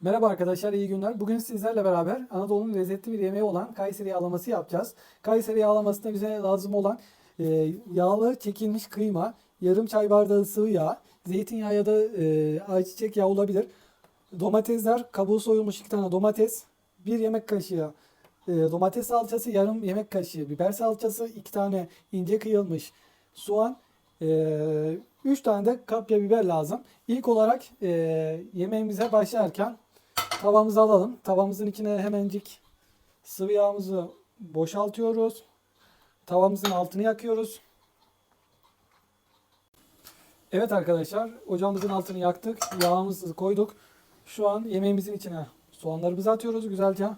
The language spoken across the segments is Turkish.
Merhaba arkadaşlar, iyi günler. Bugün sizlerle beraber Anadolu'nun lezzetli bir yemeği olan Kayseri yağlaması yapacağız. Kayseri yağlamasında bize lazım olan e, yağlı çekilmiş kıyma, yarım çay bardağı sıvı yağ, zeytinyağı ya da e, ayçiçek yağı olabilir. Domatesler, kabuğu soyulmuş iki tane domates, bir yemek kaşığı e, domates salçası, yarım yemek kaşığı biber salçası, iki tane ince kıyılmış soğan, e, üç tane de kapya biber lazım. İlk olarak e, yemeğimize başlarken tavamızı alalım. Tavamızın içine hemencik sıvı yağımızı boşaltıyoruz. Tavamızın altını yakıyoruz. Evet arkadaşlar ocağımızın altını yaktık. Yağımızı koyduk. Şu an yemeğimizin içine soğanlarımızı atıyoruz güzelce.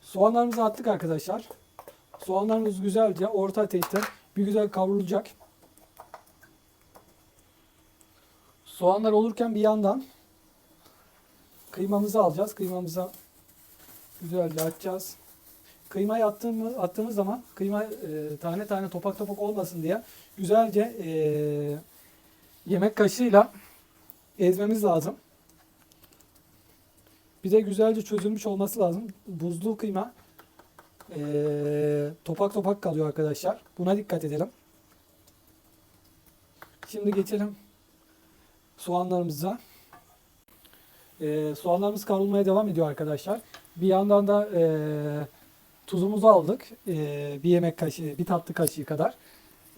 Soğanlarımızı attık arkadaşlar. Soğanlarımız güzelce orta ateşte bir güzel kavrulacak. Soğanlar olurken bir yandan kıymamızı alacağız. Kıymamıza güzelce açacağız. Kıymayı attığımız, attığımız zaman kıyma e, tane tane topak topak olmasın diye güzelce e, yemek kaşığıyla ezmemiz lazım. Bir de güzelce çözülmüş olması lazım. Buzlu kıyma e, topak topak kalıyor arkadaşlar. Buna dikkat edelim. Şimdi geçelim soğanlarımıza. Ee, soğanlarımız kavrulmaya devam ediyor arkadaşlar. Bir yandan da e, tuzumuzu aldık. E, bir yemek kaşığı, bir tatlı kaşığı kadar.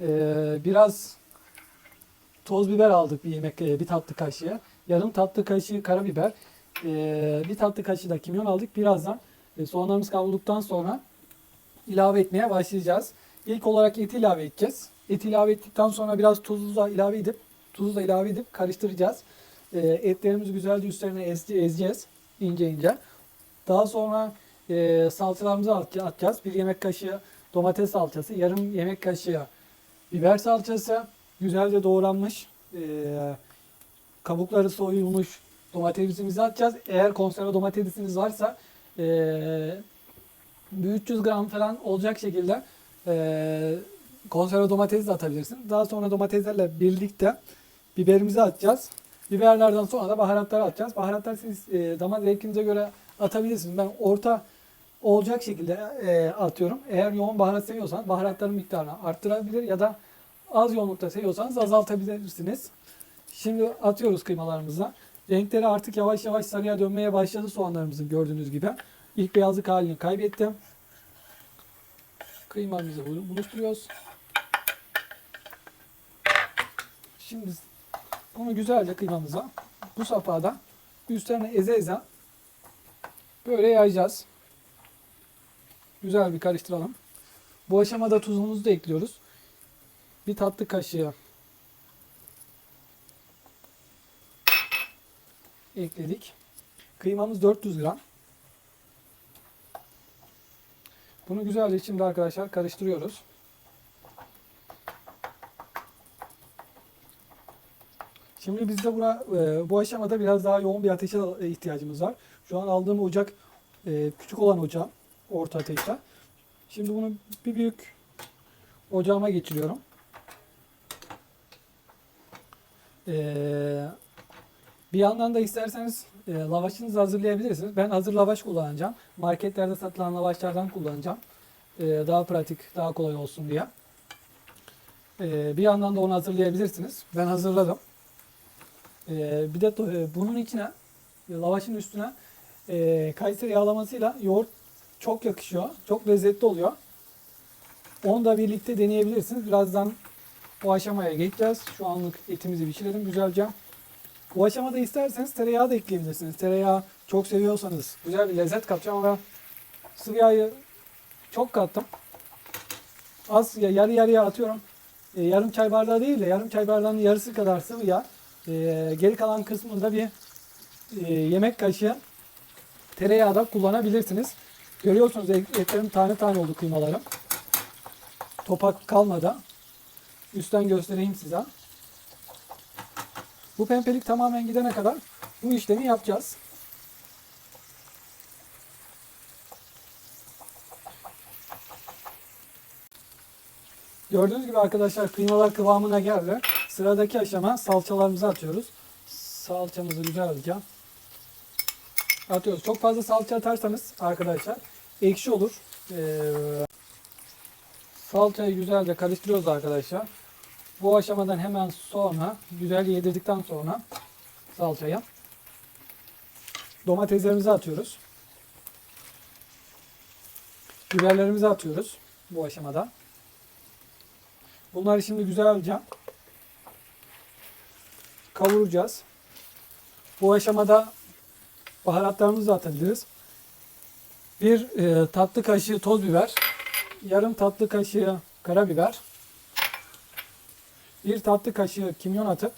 E, biraz toz biber aldık bir yemek, e, bir tatlı kaşığı. Yarım tatlı kaşığı karabiber. E, bir tatlı kaşığı da kimyon aldık. Birazdan e, soğanlarımız kavrulduktan sonra ilave etmeye başlayacağız. İlk olarak eti ilave edeceğiz. Eti ilave ettikten sonra biraz tuzu da ilave edip tuzu da ilave edip karıştıracağız. E, etlerimizi güzelce üstlerine ezce, ezeceğiz ince ince. Daha sonra e, salçalarımızı at- atacağız. Bir yemek kaşığı domates salçası, yarım yemek kaşığı biber salçası, güzelce doğranmış, e, kabukları soyulmuş domatesimizi atacağız. Eğer konserve domatesiniz varsa e, bir 300 gram falan olacak şekilde e, konserve domates de atabilirsin. Daha sonra domateslerle birlikte biberimizi atacağız. Biberlerden sonra da baharatları atacağız. Baharatlar siz e, damak zevkinize göre atabilirsiniz. Ben orta olacak şekilde e, atıyorum. Eğer yoğun baharat seviyorsanız baharatların miktarını arttırabilir ya da az yoğunlukta seviyorsanız azaltabilirsiniz. Şimdi atıyoruz kıymalarımıza. Renkleri artık yavaş yavaş sarıya dönmeye başladı soğanlarımızın gördüğünüz gibi. İlk beyazlık halini kaybettim. Kıymamızı bulu- buluşturuyoruz. Şimdi bunu güzelce kıymamıza bu safhada üstlerine eze eze böyle yayacağız. Güzel bir karıştıralım. Bu aşamada tuzumuzu da ekliyoruz. Bir tatlı kaşığı ekledik. Kıymamız 400 gram. Bunu güzelce şimdi arkadaşlar karıştırıyoruz. Şimdi bizde bura, e, bu aşamada biraz daha yoğun bir ateşe e, ihtiyacımız var. Şu an aldığım ocak e, küçük olan ocağım. Orta ateşte. Şimdi bunu bir büyük ocağıma geçiriyorum. Ee, bir yandan da isterseniz e, lavaşınızı hazırlayabilirsiniz. Ben hazır lavaş kullanacağım. Marketlerde satılan lavaşlardan kullanacağım. Ee, daha pratik, daha kolay olsun diye. Ee, bir yandan da onu hazırlayabilirsiniz. Ben hazırladım. Ee, bir de e, bunun içine, e, lavaşın üstüne e, Kayseri yağlamasıyla yoğurt çok yakışıyor. Çok lezzetli oluyor. Onu da birlikte deneyebilirsiniz. Birazdan o aşamaya geçeceğiz. Şu anlık etimizi pişirelim güzelce. Bu aşamada isterseniz tereyağı da ekleyebilirsiniz. Tereyağı çok seviyorsanız güzel bir lezzet katacağım ama sıvı yağı çok kattım. Az ya- yarı yarıya atıyorum. E, yarım çay bardağı değil de yarım çay bardağının yarısı kadar sıvı yağ. E, geri kalan kısmında bir e, yemek kaşığı tereyağı da kullanabilirsiniz. Görüyorsunuz et- etlerim tane tane oldu kıymalarım. Topak kalmadan. Üstten göstereyim size. Bu pembelik tamamen gidene kadar bu işlemi yapacağız. Gördüğünüz gibi arkadaşlar kıymalar kıvamına geldi. Sıradaki aşama salçalarımızı atıyoruz. Salçamızı güzelce atıyoruz. Çok fazla salça atarsanız arkadaşlar ekşi olur. Ee, salçayı güzelce karıştırıyoruz arkadaşlar. Bu aşamadan hemen sonra güzel yedirdikten sonra salçaya domateslerimizi atıyoruz. Biberlerimizi atıyoruz bu aşamada. Bunları şimdi güzelce kavuracağız. Bu aşamada baharatlarımızı da. Bir e, tatlı kaşığı toz biber, yarım tatlı kaşığı karabiber, bir tatlı kaşığı kimyon atıp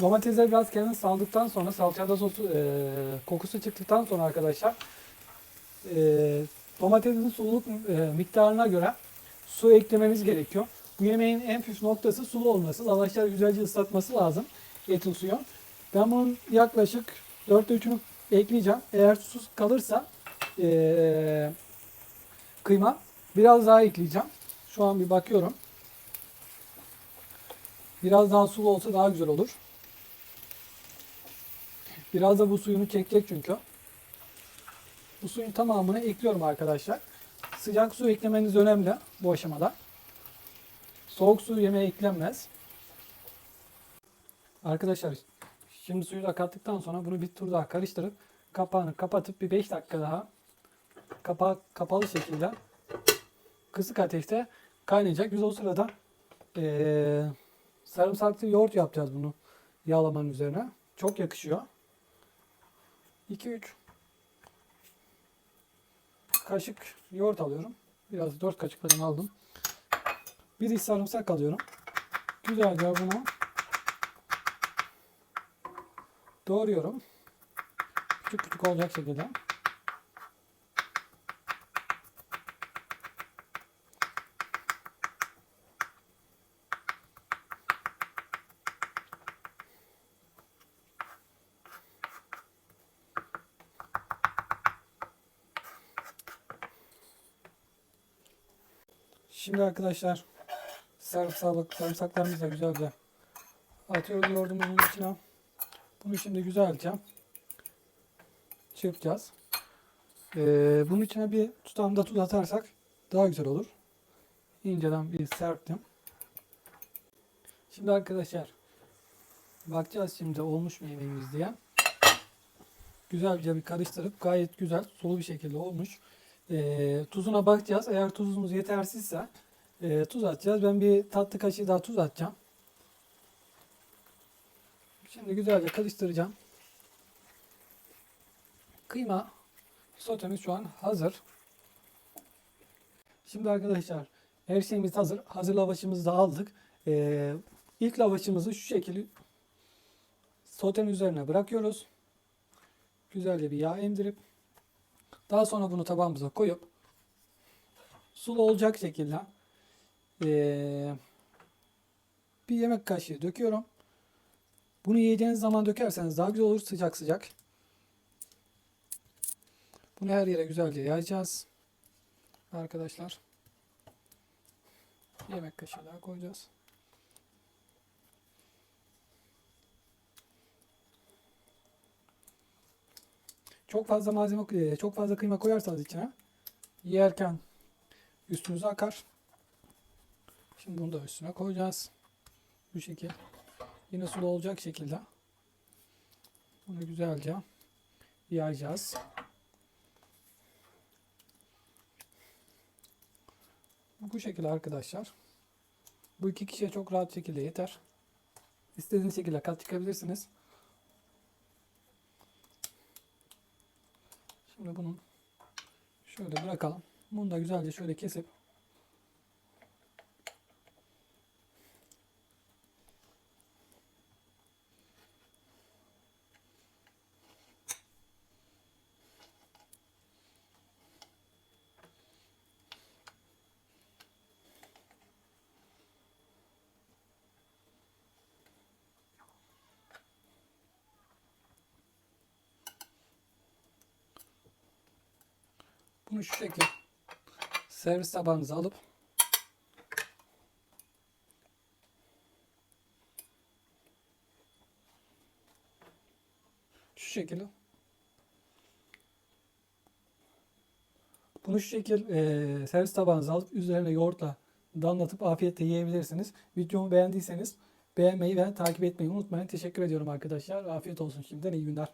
domatesler biraz kendini saldıktan sonra salçada sosu e, kokusu çıktıktan sonra arkadaşlar e, domatesin sululuk e, miktarına göre su eklememiz gerekiyor. Bu yemeğin en püf noktası sulu olması. Lavaşlar güzelce ıslatması lazım etin suyu. Ben bunun yaklaşık 4'te 3'ünü ekleyeceğim. Eğer susuz kalırsa e, kıyma biraz daha ekleyeceğim. Şu an bir bakıyorum. Biraz daha sulu olsa daha güzel olur. Biraz da bu suyunu çekecek çünkü. Bu suyun tamamını ekliyorum arkadaşlar. Sıcak su eklemeniz önemli bu aşamada. Soğuk su yemeğe eklenmez. Arkadaşlar şimdi suyu da kattıktan sonra bunu bir tur daha karıştırıp kapağını kapatıp bir 5 dakika daha kapağı kapalı şekilde kısık ateşte kaynayacak. Biz o sırada eee sarımsaklı yoğurt yapacağız bunu yağlamanın üzerine. Çok yakışıyor. 2-3 kaşık yoğurt alıyorum. Biraz 4 kaşık falan aldım. Bir diş sarımsak alıyorum. Güzelce bunu doğruyorum. Küçük küçük olacak şekilde. Şimdi arkadaşlar sarımsak, sarımsaklarımızı da güzelce atıyoruz yoğurdumuzun içine. Bunu şimdi güzelce çırpacağız. Ee, bunun içine bir tutamda tuz atarsak daha güzel olur. İnceden bir serptim. Şimdi arkadaşlar bakacağız şimdi olmuş mu yemeğimiz diye. Güzelce bir karıştırıp gayet güzel sulu bir şekilde olmuş. Ee, tuzuna bakacağız. Eğer tuzumuz yetersizse e, tuz atacağız. Ben bir tatlı kaşığı daha tuz atacağım. Şimdi güzelce karıştıracağım. Kıyma sotemiz şu an hazır. Şimdi arkadaşlar her şeyimiz hazır. Hazır lavaşımızı da aldık. Ee, ilk lavaşımızı şu şekilde sotenin üzerine bırakıyoruz. Güzelce bir yağ emdirip daha sonra bunu tabağımıza koyup sulu olacak şekilde ee, bir yemek kaşığı döküyorum. Bunu yiyeceğiniz zaman dökerseniz daha güzel olur sıcak sıcak. Bunu her yere güzelce yayacağız. Arkadaşlar. Yemek kaşığı daha koyacağız. Çok fazla malzeme, e, çok fazla kıyma koyarsanız içine yerken üstünüze akar. Şimdi bunu da üstüne koyacağız. Bu şekilde. Yine sulu olacak şekilde. Bunu güzelce yayacağız. Bu şekilde arkadaşlar. Bu iki kişiye çok rahat şekilde yeter. İstediğiniz şekilde kat çıkabilirsiniz. Şimdi bunu şöyle bırakalım. Bunu da güzelce şöyle kesip Bunu şu şekilde servis tabağınıza alıp Şu şekilde. Bunu şu şekil e, servis tabağınıza alıp üzerine yoğurtla damlatıp afiyetle yiyebilirsiniz. Videomu beğendiyseniz beğenmeyi ve takip etmeyi unutmayın. Teşekkür ediyorum arkadaşlar. Afiyet olsun şimdiden iyi günler.